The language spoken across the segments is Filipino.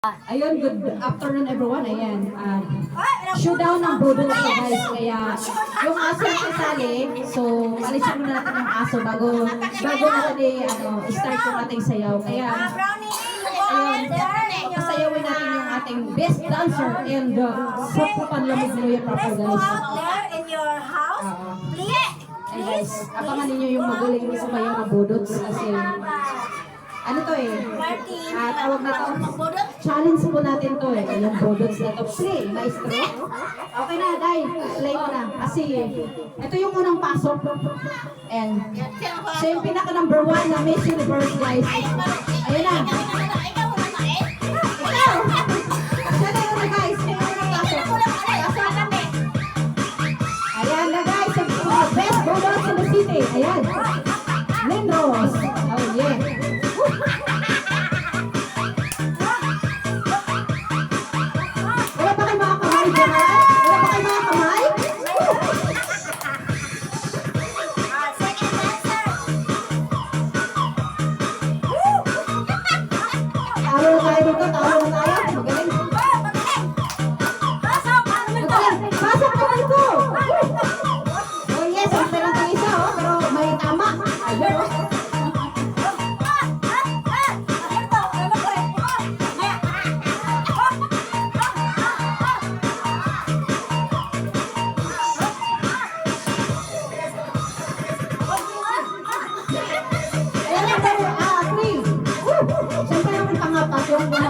Ayun, good afternoon everyone. Ayan. Uh, showdown ng Bodo na guys. Kaya yung aso yung kasali. So, alisin muna natin yung aso bago bago natin eh, ano, start yung ating sayaw. Kaya, ayun, pasayawin natin yung ating best dancer and uh, sa papanlamig mo yung proper guys. in your house. Please. Guys, abangan ninyo yung magaling na sumayaw ng Bodots kasi ano to eh, Martin. ah, tawag na to, challenge po natin to eh, yung Bodots na to. Play, maestro. Okay na, Day, play mo na. Kasi ito yung unang pasok. And siya yung pinaka number one na Miss Universe guys. Ayun na. Ikaw! Siya na yun na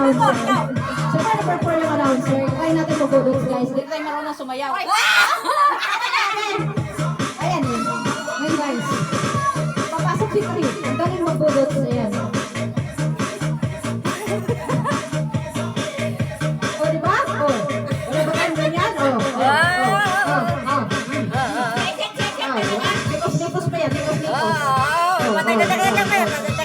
announcer. So, paano perform yung announcer? Kaya natin magulit, guys. Hindi tayo marunong sumayaw. Ayan eh. Ngayon, guys. Papasok si Chris. Ang galing magulit. Ayan. o, diba? O. Wala ba kayong ganyan? O. O. O. O. Likos-likos pa yan. Likos-likos. O. O. O. O. O. O. O. O.